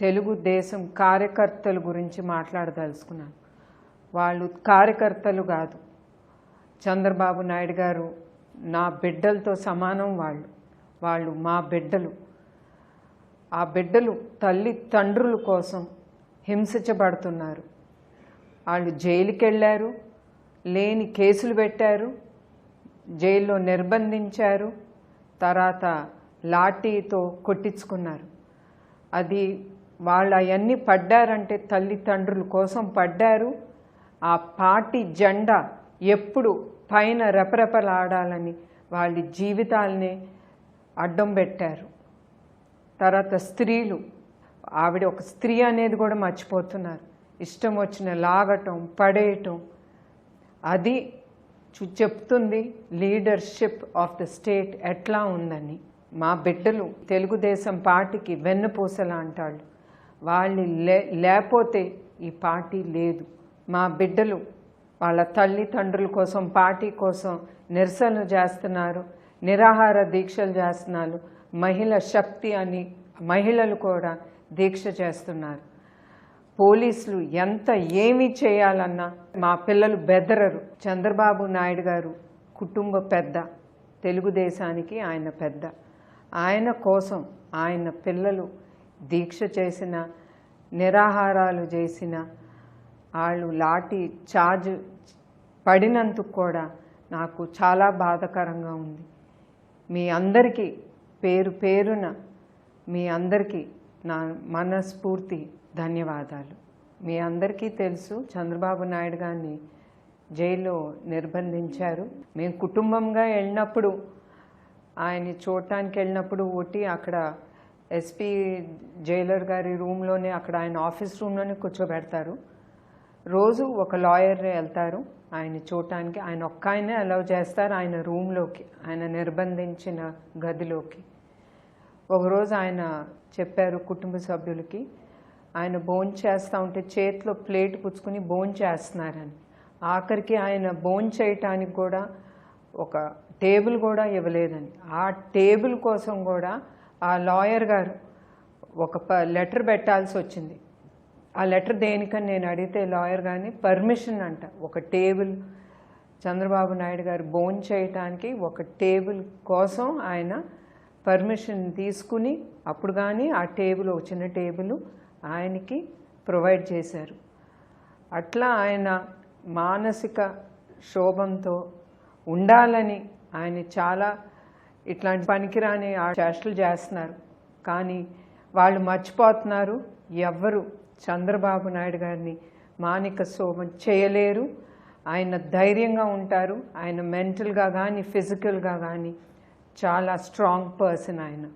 తెలుగుదేశం కార్యకర్తల గురించి మాట్లాడదలుచుకున్నాను. వాళ్ళు కార్యకర్తలు కాదు. చంద్రబాబు నాయుడు గారు నా బిడ్డలతో సమానం వాళ్ళు. వాళ్ళు మా బిడ్డలు. ఆ బిడ్డలు తల్లి తండ్రుల కోసం హింసించబడుతున్నారు. వాళ్ళు జైలుకి వెళ్ళారు లేని కేసులు పెట్టారు జైల్లో నిర్బంధించారు తర్వాత లాఠీతో కొట్టించుకున్నారు. అది వాళ్ళు అవన్నీ పడ్డారంటే తల్లిదండ్రుల కోసం పడ్డారు. ఆ పార్టీ జెండా ఎప్పుడు పైన రెపరెపలాడాలని వాళ్ళ జీవితాలనే అడ్డం పెట్టారు. తర్వాత స్త్రీలు ఆవిడ ఒక స్త్రీ అనేది కూడా మర్చిపోతున్నారు. ఇష్టం వచ్చిన లాగటం పడేయటం. అది చెప్తుంది లీడర్షిప్ ఆఫ్ ద స్టేట్ ఎట్లా ఉందని. మా బిడ్డలు తెలుగుదేశం పార్టీకి వెన్నుపూసల అంటాళ్ళు వాళ్ళు లే లేకపోతే ఈ పార్టీ లేదు. మా బిడ్డలు వాళ్ళ తల్లిదండ్రుల కోసం పార్టీ కోసం నిరసనలు చేస్తున్నారు నిరాహార దీక్షలు చేస్తున్నారు. మహిళ శక్తి అని మహిళలు కూడా దీక్ష చేస్తున్నారు. పోలీసులు ఎంత ఏమి చేయాలన్నా మా పిల్లలు బెదరరు. చంద్రబాబు నాయుడు గారు కుటుంబ పెద్ద తెలుగుదేశానికి ఆయన పెద్ద. ఆయన కోసం ఆయన పిల్లలు దీక్ష చేసిన నిరాహారాలు చేసిన వాళ్ళు లాఠీ చార్జ్ పడినందుకు కూడా నాకు చాలా బాధాకరంగా ఉంది. మీ అందరికీ పేరు పేరున మీ అందరికీ నా మనస్ఫూర్తి ధన్యవాదాలు. మీ అందరికీ తెలుసు చంద్రబాబు నాయుడు గారిని జైల్లో నిర్బంధించారు. మేము కుటుంబంగా వెళ్ళినప్పుడు ఆయన్ని చూడటానికి వెళ్ళినప్పుడు ఒట్టి అక్కడ ఎస్పీ జైలర్ గారి రూమ్లోనే అక్కడ ఆయన ఆఫీస్ రూమ్లోనే కూర్చోబెడతారు. రోజు ఒక లాయర్ వెళ్తారు. ఆయన చూడటానికి ఆయన ఒక్క ఆయనే అలౌ చేస్తారు ఆయన రూమ్లోకి ఆయన నిర్బంధించిన గదిలోకి. ఒకరోజు ఆయన చెప్పారు కుటుంబ సభ్యులకి ఆయన బోన్ చేస్తూ ఉంటే చేతిలో ప్లేట్ పుచ్చుకుని బోన్ చేస్తున్నారని. ఆఖరికి ఆయన బోన్ చేయటానికి కూడా ఒక టేబుల్ కూడా ఇవ్వలేదని. ఆ టేబుల్ కోసం కూడా ఆ లాయర్ గారు ఒక ప లెటర్ పెట్టాల్సి వచ్చింది. ఆ లెటర్ దేనికని నేను అడిగితే లాయర్ కానీ పర్మిషన్ అంట. ఒక టేబుల్ చంద్రబాబు నాయుడు గారు బోన్ చేయటానికి ఒక టేబుల్ కోసం ఆయన పర్మిషన్ తీసుకుని అప్పుడు కానీ ఆ టేబుల్ ఒక చిన్న టేబుల్ ఆయనకి ప్రొవైడ్ చేశారు. అట్లా ఆయన మానసిక శోభంతో ఉండాలని ఆయన చాలా ఇట్లాంటి పనికిరాని ఆ చేష్టలు చేస్తున్నారు. కానీ వాళ్ళు మర్చిపోతున్నారు. ఎవ్వరు చంద్రబాబు నాయుడు గారిని మానిక సోమం చేయలేరు. ఆయన ధైర్యంగా ఉంటారు. ఆయన మెంటల్గా కానీ ఫిజికల్గా కానీ చాలా స్ట్రాంగ్ పర్సన్ ఆయన.